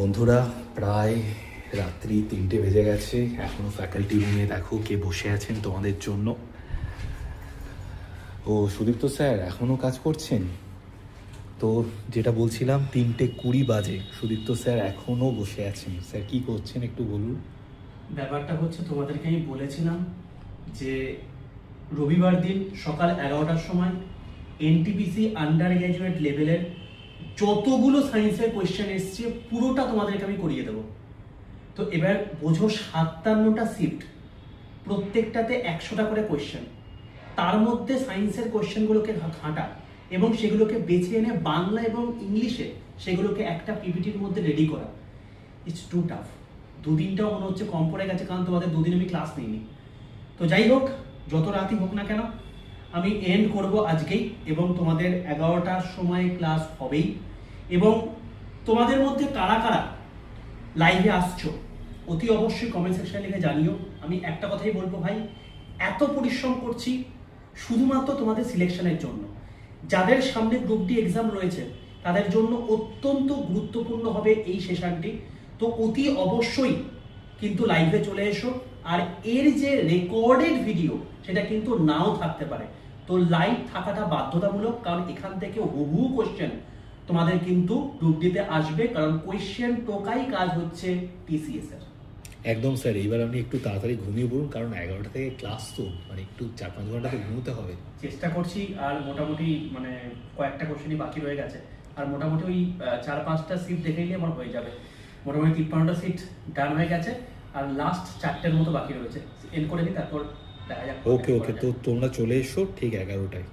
বন্ধুরা, প্রায় রাত্রি তিনটে বেজে গেছে। এখনও ফ্যাকাল্টি রুমে দেখো কে বসে আছেন তোমাদের জন্য। ও, সুদীপ্ত স্যার, এখনও কাজ করছেন? তো যেটা বলছিলাম, তিনটে কুড়ি বাজে। সুদীপ্ত স্যার এখনও বসে আছেন। স্যার, কি করছেন একটু বলুন? ব্যাপারটা হচ্ছে তোমাদেরকে আমি বলেছিলাম যে রবিবার দিন সকাল এগারোটার সময় এনটিপিসি আন্ডার গ্র্যাজুয়েট লেভেলের যতগুলো সায়েন্সের কোয়েশ্চেন এসছে, পুরোটা তোমাদেরকে আমি করিয়ে দেবো। তো এবার বোঝো সাতান্নটা শিফট প্রত্যেকটাতে একশোটা করে কোয়েশ্চেন তার মধ্যে সায়েন্সের কোয়েশ্চেনগুলোকে ঘাঁটা এবং সেগুলোকে বেছে এনে বাংলা এবং ইংলিশে সেগুলোকে একটা পিপিটির মধ্যে রেডি করা। ইটস টু টাফ দুদিনটাও মনে হচ্ছে কম পড়ে গেছে, কারণ তোমাদের দুদিন আমি ক্লাস নিইনি। তো যাই হোক, যত রাতই হোক না কেন আমি এন্ড করব আজকেই এবং তোমাদের এগারোটার সময় ক্লাস হবেই। এবং তোমাদের মধ্যে কারা কারা লাইভে আসছো, অতি অবশ্যই কমেন্ট সেকশনে লিখে জানিও। আমি একটা কথাই বলব ভাই, এত পরিশ্রম করছি শুধুমাত্র তোমাদের সিলেকশনের জন্য। যাদের সামনে গ্রুপ ডি এক্সাম রয়েছে, তাদের জন্য অত্যন্ত গুরুত্বপূর্ণ হবে এই সেশনটি তো অতি অবশ্যই কিন্তু লাইভে চলে এসো। আর এর যে রেকর্ডেড ভিডিও সেটা কিন্তু নাও থাকতে পারে। তো লাইভ থাকাটা বাধ্যতামূলক কারণ এখান থেকে হুবহু কোশ্চেন তোমাদের কিন্তু গ্রুপ ডিতে আসবে কারণ কোয়েশ্চেন টোকাই কাজ হচ্ছে টিসিএস এর। একদম স্যার এইবার আপনি একটু তাড়াতাড়ি ঘুমিয়ে পড়ুন কারণ এগারোটা থেকে ক্লাস তো মানে একটু চার পাঁচ ঘণ্টা তো ঘুমোতে হবে। চেষ্টা করছি আর মোটামুটি মানে কয়েকটা কোশ্চেনই বাকি রয়ে গেছে। আর মোটামুটি ওই চার পাঁচটা সিট দেখে নিয়ে আমার হয়ে যাবে। মোটামুটি তিপ্পান্নটা সিট ডান হয়ে গেছে। আর লাস্ট চারটের মতো বাকি রয়েছে। এন করে নিই তারপর দেখা যাক। ওকে ওকে তো তোমরা চলে এসো ঠিক এগারোটায়।